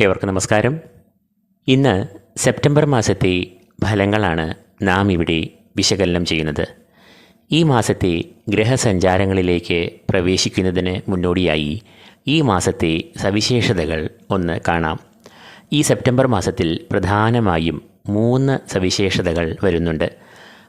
ഏവർക്കും നമസ്കാരം. ഇന്ന് സെപ്റ്റംബർ മാസത്തെ ഫലങ്ങളാണ് നാം ഇവിടെ വിശകലനം ചെയ്യുന്നത്. ഈ മാസത്തെ ഗ്രഹസഞ്ചാരങ്ങളിലേക്ക് പ്രവേശിക്കുന്നതിന് മുന്നോടിയായി ഈ മാസത്തെ സവിശേഷതകൾ ഒന്ന് കാണാം. ഈ സെപ്റ്റംബർ മാസത്തിൽ പ്രധാനമായും മൂന്ന് സവിശേഷതകൾ വരുന്നുണ്ട്.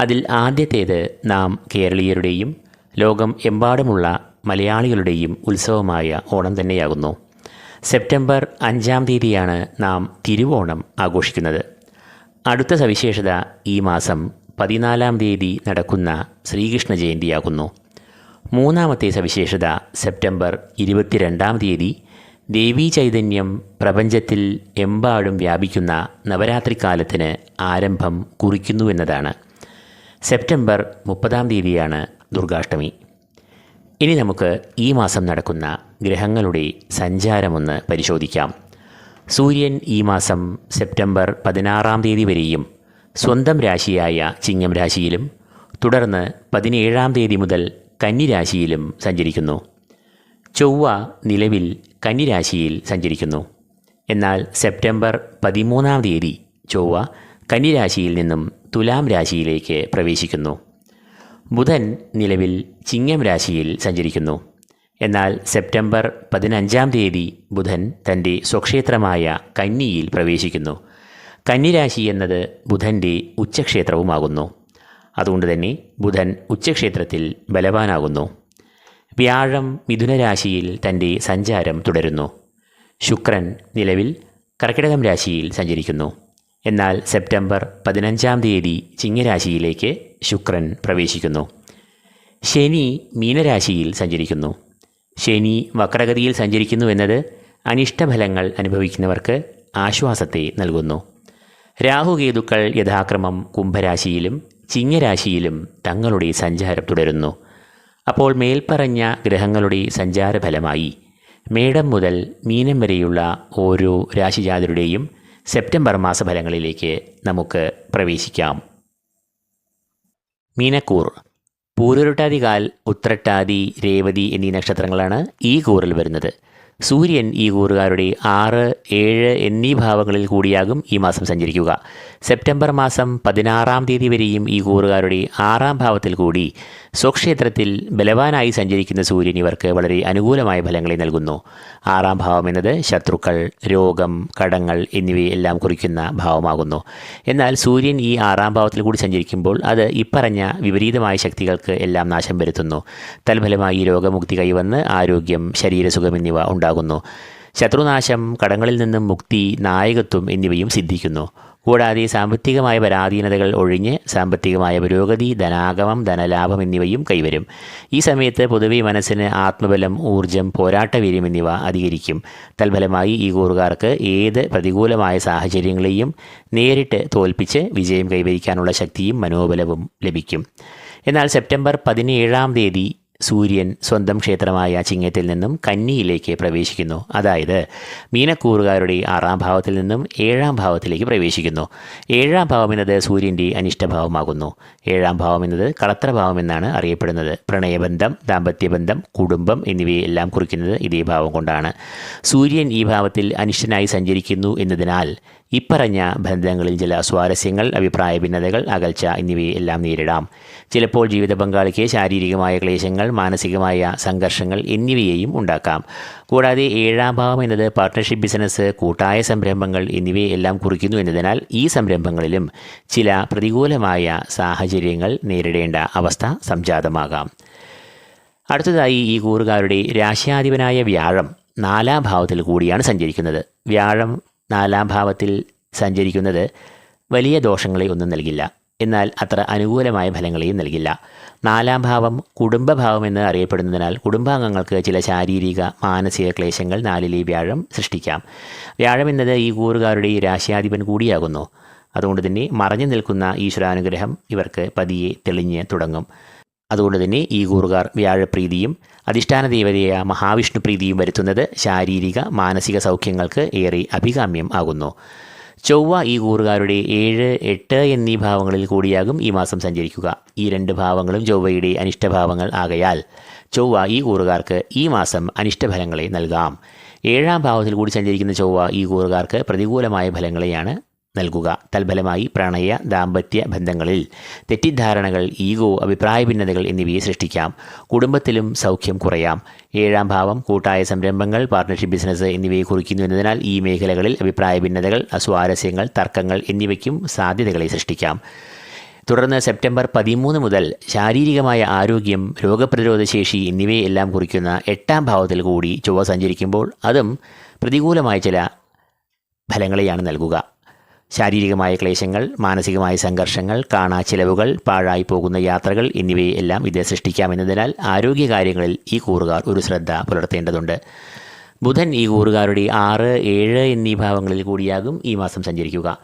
അതിൽ ആദ്യത്തേത് നാം കേരളീയരുടെയും ലോകം എമ്പാടുമുള്ള മലയാളികളുടെയും ഉത്സവമായ ഓണം തന്നെയാകുന്നു. സെപ്റ്റംബർ അഞ്ചാം തീയതിയാണ് നാം തിരുവോണം ആഘോഷിക്കുന്നത്. അടുത്ത സവിശേഷത ഈ മാസം പതിനാലാം തീയതി നടക്കുന്ന ശ്രീകൃഷ്ണ ജയന്തിയാകുന്നു മൂന്നാമത്തെ സവിശേഷത സെപ്റ്റംബർ ഇരുപത്തിരണ്ടാം തീയതി ദേവീ ചൈതന്യം പ്രപഞ്ചത്തിൽ എമ്പാടും വ്യാപിക്കുന്ന നവരാത്രി കാലത്തിന് ആരംഭം കുറിക്കുന്നുവെന്നതാണ് സെപ്റ്റംബർ മുപ്പതാം തീയതിയാണ് ദുർഗാഷ്ടമി. ഇനി നമുക്ക് ഈ മാസം നടക്കുന്ന ഗ്രഹങ്ങളുടെ സഞ്ചാരമൊന്ന് പരിശോധിക്കാം. സൂര്യൻ ഈ മാസം സെപ്റ്റംബർ പതിനാറാം തീയതി വരെയും സ്വന്തം രാശിയായ ചിങ്ങം രാശിയിലും തുടർന്ന് പതിനേഴാം തീയതി മുതൽ കന്നിരാശിയിലും സഞ്ചരിക്കുന്നു. ചൊവ്വ നിലവിൽ കന്നിരാശിയിൽ സഞ്ചരിക്കുന്നു. എന്നാൽ സെപ്റ്റംബർ പതിമൂന്നാം തീയതി ചൊവ്വ കന്നിരാശിയിൽ നിന്നും തുലാം രാശിയിലേക്ക് പ്രവേശിക്കുന്നു. ബുധൻ നിലവിൽ ചിങ്ങം രാശിയിൽ സഞ്ചരിക്കുന്നു. എന്നാൽ സെപ്റ്റംബർ പതിനഞ്ചാം തീയതി ബുധൻ തന്റെ സ്വക്ഷേത്രമായ കന്നിയിൽ പ്രവേശിക്കുന്നു. കന്നിരാശി എന്നത് ബുധന്റെ ഉച്ചക്ഷേത്രവുമാകുന്നു. അതുകൊണ്ട് തന്നെ ബുധൻ ഉച്ചക്ഷേത്രത്തിൽ ബലവാനാകുന്നു. വ്യാഴം മിഥുനരാശിയിൽ തന്റെ സഞ്ചാരം തുടരുന്നു. ശുക്രൻ നിലവിൽ കർക്കിടകം രാശിയിൽ സഞ്ചരിക്കുന്നു. എന്നാൽ സെപ്റ്റംബർ പതിനഞ്ചാം തീയതി ചിങ്ങരാശിയിലേക്ക് ശുക്രൻ പ്രവേശിക്കുന്നു. ശനി മീനരാശിയിൽ സഞ്ചരിക്കുന്നു. ശനി വക്രഗതിയിൽ സഞ്ചരിക്കുന്നു എന്നത് അനിഷ്ടഫലങ്ങൾ അനുഭവിക്കുന്നവർക്ക് ആശ്വാസത്തെ നൽകുന്നു. രാഹുകേതുക്കൾ യഥാക്രമം കുംഭരാശിയിലും ചിങ്ങരാശിയിലും തങ്ങളുടെ സഞ്ചാരം തുടരുന്നു. അപ്പോൾ മേൽപ്പറഞ്ഞ ഗ്രഹങ്ങളുടെ സഞ്ചാരഫലമായി മേടം മുതൽ മീനം വരെയുള്ള ഓരോ രാശിജാതരുടെയും സെപ്റ്റംബർ മാസഫലങ്ങളിലേക്ക് നമുക്ക് പ്രവേശിക്കാം. മീനക്കൂർ. പൂരുരുട്ടാതികാൽ ഉത്രട്ടാതി രേവതി എന്നീ നക്ഷത്രങ്ങളാണ് ഈ കൂറിൽ വരുന്നത്. സൂര്യൻ ഈ കൂറുകാരുടെ ആറ് ഏഴ് എന്നീ ഭാവങ്ങളിൽ കൂടിയാകും ഈ മാസം സഞ്ചരിക്കുക. സെപ്റ്റംബർ മാസം പതിനാറാം തീയതി വരെയും ഈ കൂറുകാരുടെ ആറാം ഭാവത്തിൽ കൂടി സ്വക്ഷേത്രത്തിൽ ബലവാനായി സഞ്ചരിക്കുന്ന സൂര്യൻ ഇവർക്ക് വളരെ അനുകൂലമായ ഫലങ്ങളെ നൽകുന്നു. ആറാം ഭാവം എന്നത് ശത്രുക്കൾ രോഗം കടങ്ങൾ എന്നിവയെല്ലാം കുറിക്കുന്ന ഭാവമാകുന്നു. എന്നാൽ സൂര്യൻ ഈ ആറാം ഭാവത്തിൽ കൂടി സഞ്ചരിക്കുമ്പോൾ അത് ഇപ്പറഞ്ഞ വിപരീതമായ ശക്തികൾക്ക് എല്ലാം നാശം വരുത്തുന്നു. തൽഫലമായി രോഗമുക്തി കൈവന്ന് ആരോഗ്യം ശരീരസുഖം എന്നിവ ഉണ്ടാകുന്നു. ശത്രുനാശം കടങ്ങളിൽ നിന്നും മുക്തി നായകത്വം എന്നിവയും സിദ്ധിക്കുന്നു. കൂടാതെ സാമ്പത്തികമായ പരാധീനതകൾ ഒഴിഞ്ഞ് സാമ്പത്തികമായ പുരോഗതി ധനാഗമം ധനലാഭം എന്നിവയും കൈവരും. ഈ സമയത്ത് പൊതുവെ മനസ്സിന് ആത്മബലം ഊർജം പോരാട്ടവീര്യം എന്നിവ അധികരിക്കും. തൽഫലമായി ഈ കൂറുകാർക്ക് ഏത് പ്രതികൂലമായ സാഹചര്യങ്ങളെയും നേരിട്ട് തോൽപ്പിച്ച് വിജയം കൈവരിക്കാനുള്ള ശക്തിയും മനോബലവും ലഭിക്കും. എന്നാൽ സെപ്റ്റംബർ പതിനേഴാം തീയതി സൂര്യൻ സ്വന്തം ക്ഷേത്രമായ ചിങ്ങത്തിൽ നിന്നും കന്നിയിലേക്ക് പ്രവേശിക്കുന്നു. അതായത് മീനക്കൂറുകാരുടെ ആറാം ഭാവത്തിൽ നിന്നും ഏഴാം ഭാവത്തിലേക്ക് പ്രവേശിക്കുന്നു. ഏഴാം ഭാവം എന്നത് സൂര്യന്റെ അനിഷ്ടഭാവമാകുന്നു. ഏഴാം ഭാവം എന്നത് കളത്രഭാവം എന്നാണ് അറിയപ്പെടുന്നത്. പ്രണയബന്ധം ദാമ്പത്യബന്ധം കുടുംബം എന്നിവയെല്ലാം കുറിക്കുന്നത് ഇതേ ഭാവം കൊണ്ടാണ്. സൂര്യൻ ഈ ഭാവത്തിൽ അനിഷ്ടനായി സഞ്ചരിക്കുന്നു എന്നതിനാൽ ഇപ്പറഞ്ഞ ബന്ധങ്ങളിൽ ചില സ്വാരസ്യങ്ങൾ അഭിപ്രായ ഭിന്നതകൾ അകൽച്ച എന്നിവയെല്ലാം നേരിടാം. ചിലപ്പോൾ ജീവിത പങ്കാളിക്ക് ശാരീരികമായ ക്ലേശങ്ങൾ മാനസികമായ സംഘർഷങ്ങൾ എന്നിവയെയും ഉണ്ടാക്കാം. കൂടാതെ ഏഴാം ഭാവം എന്നത് പാർട്ട്ണർഷിപ്പ് ബിസിനസ് കൂട്ടായ സംരംഭങ്ങൾ എന്നിവയെല്ലാം കുറിക്കുന്നു എന്നതിനാൽ ഈ സംരംഭങ്ങളിലും ചില പ്രതികൂലമായ സാഹചര്യങ്ങൾ നേരിടേണ്ട അവസ്ഥ സംജാതമാകാം. അടുത്തതായി ഈ കൂറുകാരുടെ രാശ്യാധിപനായ വ്യാഴം നാലാം ഭാവത്തിൽ കൂടിയാണ് സഞ്ചരിക്കുന്നത്. വ്യാഴം നാലാം ഭാവത്തിൽ സഞ്ചരിക്കുന്നത് വലിയ ദോഷങ്ങളെ ഒന്നും നൽകില്ല. എന്നാൽ അത്ര അനുകൂലമായ ഫലങ്ങളെയും നൽകില്ല. നാലാം ഭാവം കുടുംബഭാവം എന്ന് അറിയപ്പെടുന്നതിനാൽ കുടുംബാംഗങ്ങൾക്ക് ചില ശാരീരിക മാനസിക ക്ലേശങ്ങൾ നാലിലെ വ്യാഴം സൃഷ്ടിക്കാം. വ്യാഴം എന്നത് ഈ കൂറുകാരുടെ രാശ്യാധിപൻ കൂടിയാകുന്നു. അതുകൊണ്ട് തന്നെ മറഞ്ഞു നിൽക്കുന്ന ഈശ്വരാനുഗ്രഹം ഇവർക്ക് പതിയെ തെളിഞ്ഞ് തുടങ്ങും. അതുകൊണ്ട് തന്നെ ഈ കൂറുകാർ വ്യാഴപ്രീതിയും അധിഷ്ഠാന ദേവതയായ മഹാവിഷ്ണു പ്രീതിയും വരുത്തുന്നത് ശാരീരിക മാനസിക സൗഖ്യങ്ങൾക്ക് ഏറെ അഭികാമ്യം ആകുന്നു. ചൊവ്വ ഈ കൂറുകാരുടെ ഏഴ് എട്ട് എന്നീ ഭാവങ്ങളിൽ കൂടിയാകും ഈ മാസം സഞ്ചരിക്കുക. ഈ രണ്ട് ഭാവങ്ങളും ചൊവ്വയുടെ അനിഷ്ടഭാവങ്ങൾ ആകയാൽ ചൊവ്വ ഈ കൂറുകാർക്ക് ഈ മാസം അനിഷ്ടഫലങ്ങളെ നൽകാം. ഏഴാം ഭാവത്തിൽ കൂടി സഞ്ചരിക്കുന്ന ചൊവ്വ ഈ കൂറുകാർക്ക് പ്രതികൂലമായ ഫലങ്ങളെയാണ് നൽകുക. തൽഫലമായി പ്രണയ ദാമ്പത്യ ബന്ധങ്ങളിൽ തെറ്റിദ്ധാരണകൾ ഈഗോ അഭിപ്രായ ഭിന്നതകൾ എന്നിവയെ സൃഷ്ടിക്കാം. കുടുംബത്തിലും സൗഖ്യം കുറയാം. ഏഴാം ഭാവം കൂട്ടായ സംരംഭങ്ങൾ പാർട്ണർഷിപ്പ് ബിസിനസ് എന്നിവയെ കുറിക്കുന്നു എന്നതിനാൽ ഈ മേഖലകളിൽ അഭിപ്രായ ഭിന്നതകൾ അസ്വാരസ്യങ്ങൾ തർക്കങ്ങൾ എന്നിവയ്ക്കും സാധ്യതകളെ സൃഷ്ടിക്കാം. തുടർന്ന് സെപ്റ്റംബർ പതിമൂന്ന് മുതൽ ശാരീരികമായ ആരോഗ്യം രോഗപ്രതിരോധ ശേഷി എന്നിവയെല്ലാം കുറിക്കുന്ന എട്ടാം ഭാവത്തിൽ കൂടി ചൊവ്വ സഞ്ചരിക്കുമ്പോൾ അതും പ്രതികൂലമായ ചില ഫലങ്ങളെയാണ് നൽകുക. ശാരീരികമായ ക്ലേശങ്ങൾ മാനസികമായ സംഘർഷങ്ങൾ കാണാ ചിലവുകൾ പാഴായി പോകുന്ന യാത്രകൾ എന്നിവയെ എല്ലാം ഇത് സൃഷ്ടിക്കാമെന്നതിനാൽ ആരോഗ്യകാര്യങ്ങളിൽ ഈ കൂറുകാർ ഒരു ശ്രദ്ധ പുലർത്തേണ്ടതുണ്ട്. ബുധൻ ഈ കൂറുകാരുടെ ആറ് ഏഴ് എന്നീ ഭാവങ്ങളിൽ കൂടിയാകും ഈ മാസം സഞ്ചരിക്കുക.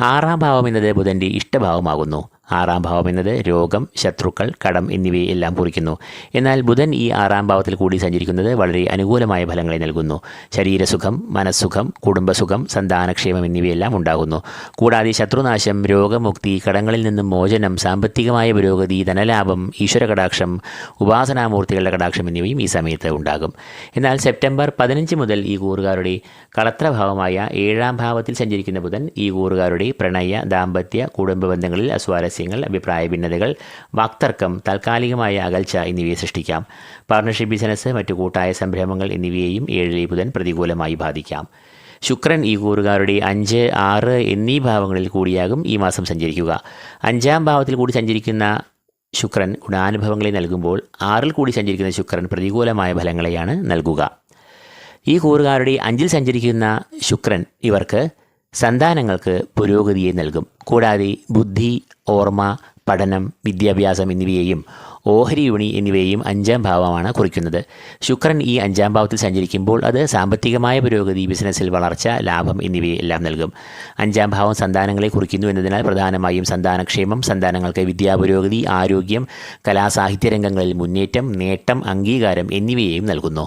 ആറാം ഭാവം എന്നത് ബുധന്റെ ഇഷ്ടഭാവമാകുന്നു. ആറാം ഭാവം എന്നത് രോഗം ശത്രുക്കൾ കടം എന്നിവയെ എല്ലാം കുറിക്കുന്നു. എന്നാൽ ബുധൻ ഈ ആറാം ഭാവത്തിൽ കൂടി സഞ്ചരിക്കുന്നത് വളരെ അനുകൂലമായ ഫലങ്ങളെ നൽകുന്നു. ശരീരസുഖം മനസ്സുഖം കുടുംബസുഖം സന്താനക്ഷേമം എന്നിവയെല്ലാം ഉണ്ടാകുന്നു. കൂടാതെ ശത്രുനാശം രോഗമുക്തി കടങ്ങളിൽ നിന്നും മോചനം സാമ്പത്തികമായ പുരോഗതി ധനലാഭം ഈശ്വര കടാക്ഷം ഉപാസനാമൂർത്തികളുടെ കടാക്ഷം എന്നിവയും ഈ സമയത്ത് ഉണ്ടാകും. എന്നാൽ സെപ്റ്റംബർ പതിനഞ്ച് മുതൽ ഈ കൂറുകാരുടെ കളത്രഭാവമായ ഏഴാം ഭാവത്തിൽ സഞ്ചരിക്കുന്ന ബുധൻ ഈ കൂറുകാരുടെ പ്രണയ ദാമ്പത്യ കുടുംബ ബന്ധങ്ങളിൽ അസ്വാരസ്യങ്ങൾ അഭിപ്രായ ഭിന്നതകൾ വാക്തർക്കം താൽക്കാലികമായ അകൽച്ച എന്നിവയെ സൃഷ്ടിക്കാം. പാർട്ണർഷിപ്പ് ബിസിനസ് മറ്റു കൂട്ടായ സംരംഭങ്ങൾ എന്നിവയെയും ഏഴിലെ ബുധൻ പ്രതികൂലമായി ബാധിക്കാം. ശുക്രൻ ഈ കൂറുകാരുടെ അഞ്ച് ആറ് എന്നീ ഭാവങ്ങളിൽ കൂടിയാകും ഈ മാസം സഞ്ചരിക്കുക. അഞ്ചാം ഭാവത്തിൽ കൂടി സഞ്ചരിക്കുന്ന ശുക്രൻ ഗുണാനുഭവങ്ങളെ നൽകുമ്പോൾ ആറിൽ കൂടി സഞ്ചരിക്കുന്ന ശുക്രൻ പ്രതികൂലമായ ഫലങ്ങളെയാണ് നൽകുക. ഈ കൂറുകാരുടെ അഞ്ചിൽ സഞ്ചരിക്കുന്ന ശുക്രൻ ഇവർക്ക് സന്താനങ്ങൾക്ക് പുരോഗതിയെ നൽകും. കൂടാതെ ബുദ്ധി ഓർമ്മ പഠനം വിദ്യാഭ്യാസം എന്നിവയെയും ഓഹരി വിപണി എന്നിവയെയും അഞ്ചാം ഭാവമാണ് കുറിക്കുന്നത്. ശുക്രൻ ഈ അഞ്ചാം ഭാവത്തിൽ സഞ്ചരിക്കുമ്പോൾ അത് സാമ്പത്തികമായ പുരോഗതി ബിസിനസ്സിൽ വളർച്ച ലാഭം എന്നിവയെല്ലാം നൽകും. അഞ്ചാം ഭാവം സന്താനങ്ങളെ കുറിക്കുന്നു എന്നതിനാൽ പ്രധാനമായും സന്താനക്ഷേമം സന്താനങ്ങൾക്ക് വിദ്യാപുരോഗതി ആരോഗ്യം കലാസാഹിത്യ രംഗങ്ങളിൽ മുന്നേറ്റം നേട്ടം അംഗീകാരം എന്നിവയെയും നൽകുന്നു.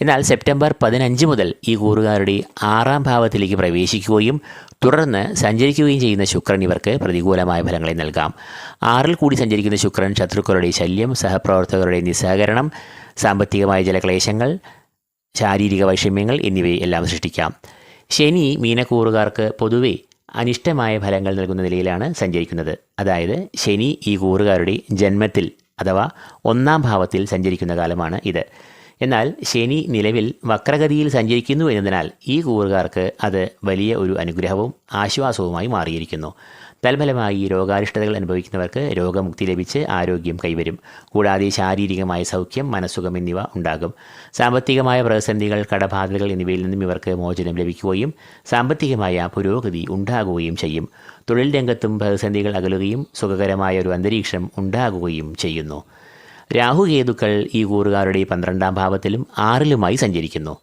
എന്നാൽ സെപ്റ്റംബർ പതിനഞ്ച് മുതൽ ഈ കൂറുകാരുടെ ആറാം ഭാവത്തിലേക്ക് പ്രവേശിക്കുകയും തുടർന്ന് സഞ്ചരിക്കുകയും ചെയ്യുന്ന ശുക്രൻ ഇവർക്ക് പ്രതികൂലമായ ഫലങ്ങളെ നൽകാം. ആറിൽ കൂടി സഞ്ചരിക്കുന്ന ശുക്രൻ ശത്രുക്കളുടെ ശല്യം സഹപ്രവർത്തകരുടെ നിസ്സഹകരണം സാമ്പത്തികമായ ജലക്ലേശങ്ങൾ ക്ലേശങ്ങൾ ശാരീരിക വൈഷമ്യങ്ങൾ എന്നിവയെല്ലാം സൃഷ്ടിക്കാം. ശനി മീനക്കൂറുകാർക്ക് പൊതുവെ അനിഷ്ടമായ ഫലങ്ങൾ നൽകുന്ന നിലയിലാണ് സഞ്ചരിക്കുന്നത്. അതായത് ശനി ഈ കൂറുകാരുടെ ജന്മത്തിൽ അഥവാ ഒന്നാം ഭാവത്തിൽ സഞ്ചരിക്കുന്ന കാലമാണ് ഇത്. എന്നാൽ ശനി നിലവിൽ വക്രഗതിയിൽ സഞ്ചരിക്കുന്നു എന്നതിനാൽ ഈ കൂറുകാർക്ക് അത് വലിയ ഒരു അനുഗ്രഹവും ആശ്വാസവുമായി മാറിയിരിക്കുന്നു. തൽഫലമായി രോഗാരിഷ്ടതകൾ അനുഭവിക്കുന്നവർക്ക് രോഗമുക്തി ലഭിച്ച് ആരോഗ്യം കൈവരും. കൂടാതെ ശാരീരികമായ സൗഖ്യം മനസ്സുഖം എന്നിവ ഉണ്ടാകും. സാമ്പത്തികമായ പ്രതിസന്ധികൾ കടബാധകൾ എന്നിവയിൽ നിന്നും ഇവർക്ക് മോചനം ലഭിക്കുകയും സാമ്പത്തികമായ പുരോഗതി ഉണ്ടാകുകയും ചെയ്യും. തൊഴിൽ രംഗത്തും പ്രതിസന്ധികൾ അകലുകയും സുഖകരമായ ഒരു അന്തരീക്ഷം ഉണ്ടാകുകയും ചെയ്യുന്നു. രാഹുകേതുക്കൾ ഈ കൂറുകാരുടെ പന്ത്രണ്ടാം ഭാവത്തിലും ആറിലുമായി സഞ്ചരിക്കുന്നു.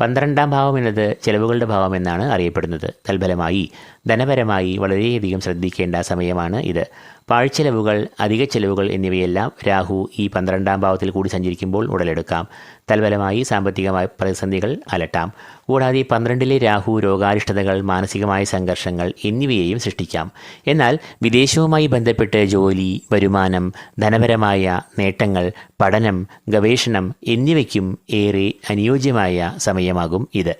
പന്ത്രണ്ടാം ഭാവം എന്നത് ചെലവുകളുടെ ഭാവം എന്നാണ് അറിയപ്പെടുന്നത്. തൽഫലമായി ധനപരമായി വളരെയധികം ശ്രദ്ധിക്കേണ്ട സമയമാണ് ഇത്. പാഴ്ചെലവുകൾ അധിക ചെലവുകൾ എന്നിവയെല്ലാം രാഹു ഈ പന്ത്രണ്ടാം ഭാവത്തിൽ കൂടി സഞ്ചരിക്കുമ്പോൾ ഉടലെടുക്കാം. തൽഫലമായി സാമ്പത്തികമായ പ്രതിസന്ധികൾ അലട്ടാം. കൂടാതെ പന്ത്രണ്ടിലെ രാഹു രോഗാരിഷ്ടതകൾ മാനസികമായ സംഘർഷങ്ങൾ എന്നിവയെയും സൃഷ്ടിക്കാം. എന്നാൽ വിദേശവുമായി ബന്ധപ്പെട്ട് ജോലി വരുമാനം ധനപരമായ നേട്ടങ്ങൾ പഠനം ഗവേഷണം എന്നിവയ്ക്കും ഏറെ അനുയോജ്യമായ സമയമാകും ഇത്.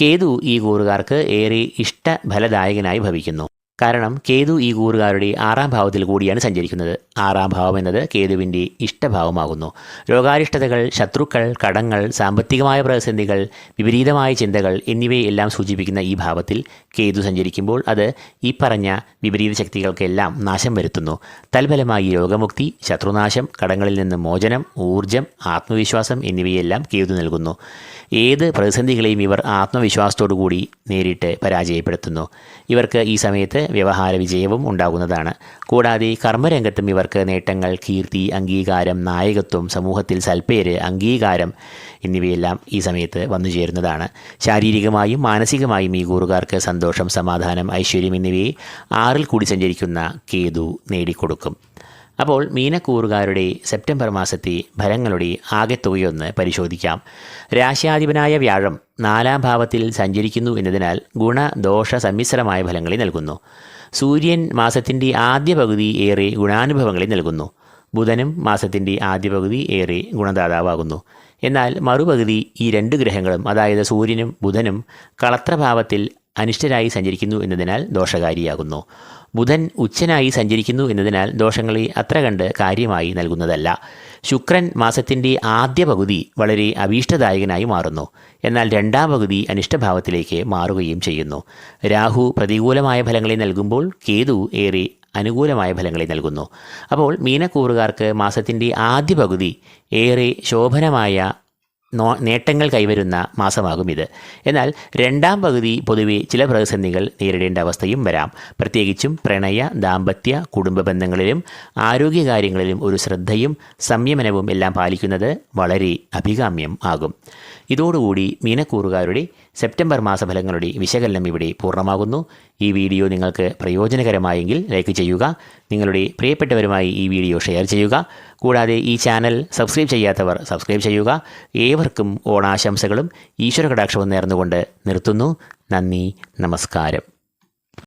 കേതു ഈ കൂറുകാർക്ക് ഏറെ ഇഷ്ടഫലദായകനായി ഭവിക്കുന്നു. കാരണം കേതു ഈ കൂറുകാരുടെ ആറാം ഭാവത്തിൽ കൂടിയാണ് സഞ്ചരിക്കുന്നത്. ആറാം ഭാവം എന്നത് കേതുവിന്റെ ഇഷ്ടഭാവമാകുന്നു. രോഗാരിഷ്ടതകൾ ശത്രുക്കൾ കടങ്ങൾ സാമ്പത്തികമായ പ്രതിസന്ധികൾ വിപരീതമായ ചിന്തകൾ എന്നിവയെല്ലാം സൂചിപ്പിക്കുന്ന ഈ ഭാവത്തിൽ കേതു സഞ്ചരിക്കുമ്പോൾ അത് ഈ പറഞ്ഞ വിപരീത ശക്തികൾക്കെല്ലാം നാശം വരുത്തുന്നു. തൽഫലമായി രോഗമുക്തി ശത്രുനാശം കടങ്ങളിൽ നിന്ന് മോചനം ഊർജം ആത്മവിശ്വാസം എന്നിവയെല്ലാം കേതു നൽകുന്നു. ഏത് പ്രതിസന്ധികളെയും ഇവർ ആത്മവിശ്വാസത്തോടുകൂടി നേരിട്ട് പരാജയപ്പെടുത്തുന്നു. ഇവർക്ക് ഈ സമയത്ത് വ്യവഹാര വിജയവും ഉണ്ടാകുന്നതാണ്. കൂടാതെ കർമ്മരംഗത്തും ഇവർക്ക് നേട്ടങ്ങൾ കീർത്തി അംഗീകാരം നായകത്വം സമൂഹത്തിൽ സൽപ്പേര് അംഗീകാരം എന്നിവയെല്ലാം ഈ സമയത്ത് വന്നു ചേരുന്നതാണ്. ശാരീരികമായും മാനസികമായും ഈ കൂറുകാർക്ക് സന്തോഷം സമാധാനം ഐശ്വര്യം എന്നിവയെ ആറിൽ കൂടി സഞ്ചരിക്കുന്ന കേതു നേടിക്കൊടുക്കും. അപ്പോൾ മീനക്കൂറുകാരുടെ സെപ്റ്റംബർ മാസത്തെ ഫലങ്ങളുടെ ആകെത്തുകയൊന്ന് പരിശോധിക്കാം. രാശ്യാധിപനായ വ്യാഴം നാലാം ഭാവത്തിൽ സഞ്ചരിക്കുന്നു എന്നതിനാൽ ഗുണദോഷ സമ്മിശ്രമായ ഫലങ്ങളെ നൽകുന്നു. സൂര്യൻ മാസത്തിന്റെ ആദ്യ പകുതി ഏറെ ഗുണാനുഭവങ്ങളെ നൽകുന്നു. ബുധനും മാസത്തിന്റെ ആദ്യ പകുതി ഏറെ ഗുണദാതാവാകുന്നു. എന്നാൽ മറുപകുതി ഈ രണ്ട് ഗ്രഹങ്ങളും അതായത് സൂര്യനും ബുധനും കളത്രഭാവത്തിൽ അനിഷ്ടരായി സഞ്ചരിക്കുന്നു എന്നതിനാൽ ദോഷകാരിയാകുന്നു. ബുധൻ ഉച്ചനായി സഞ്ചരിക്കുന്നു എന്നതിനാൽ ദോഷങ്ങളെ അത്ര കണ്ട് കാര്യമായി നൽകുന്നതല്ല. ശുക്രൻ മാസത്തിന്റെ ആദ്യ പകുതി വളരെ അഭീഷ്ടദായകനായി മാറുന്നു. എന്നാൽ രണ്ടാം പകുതി അനിഷ്ടഭാവത്തിലേക്ക് മാറുകയും ചെയ്യുന്നു. രാഹു പ്രതികൂലമായ ഫലങ്ങളെ നൽകുമ്പോൾ കേതു ഏറെ അനുകൂലമായ ഫലങ്ങളെ നൽകുന്നു. അപ്പോൾ മീനക്കൂറുകാർക്ക് മാസത്തിന്റെ ആദ്യ പകുതി ഏറെ ശോഭനമായ നേട്ടങ്ങൾ കൈവരുന്ന മാസമാകും ഇത്. എന്നാൽ രണ്ടാം പകുതി പൊതുവെ ചില പ്രതിസന്ധികൾ നേരിടേണ്ട അവസ്ഥയും വരാം. പ്രത്യേകിച്ചും പ്രണയ ദാമ്പത്യ കുടുംബ ബന്ധങ്ങളിലും ആരോഗ്യകാര്യങ്ങളിലും ഒരു ശ്രദ്ധയും സംയമനവും എല്ലാം പാലിക്കുന്നത് വളരെ അഭികാമ്യം ആകും. ഇതോടുകൂടി മീനക്കൂറുകാരുടെ സെപ്റ്റംബർ മാസഫലങ്ങളുടെ വിശകലനം ഇവിടെ പൂർണമാകുന്നു. ഈ വീഡിയോ നിങ്ങൾക്ക് പ്രയോജനകരമായെങ്കിൽ ലൈക്ക് ചെയ്യുക നിങ്ങളുടെ പ്രിയപ്പെട്ടവരുമായി ഈ വീഡിയോ ഷെയർ ചെയ്യുക. കൂടാതെ ഈ ചാനൽ സബ്സ്ക്രൈബ് ചെയ്യാത്തവർ സബ്സ്ക്രൈബ് ചെയ്യുക. ഏവർക്കും ഓണാശംസകളും ഈശ്വര കടാക്ഷവും നേർന്നുകൊണ്ട് നിർത്തുന്നു. നന്ദി നമസ്കാരം.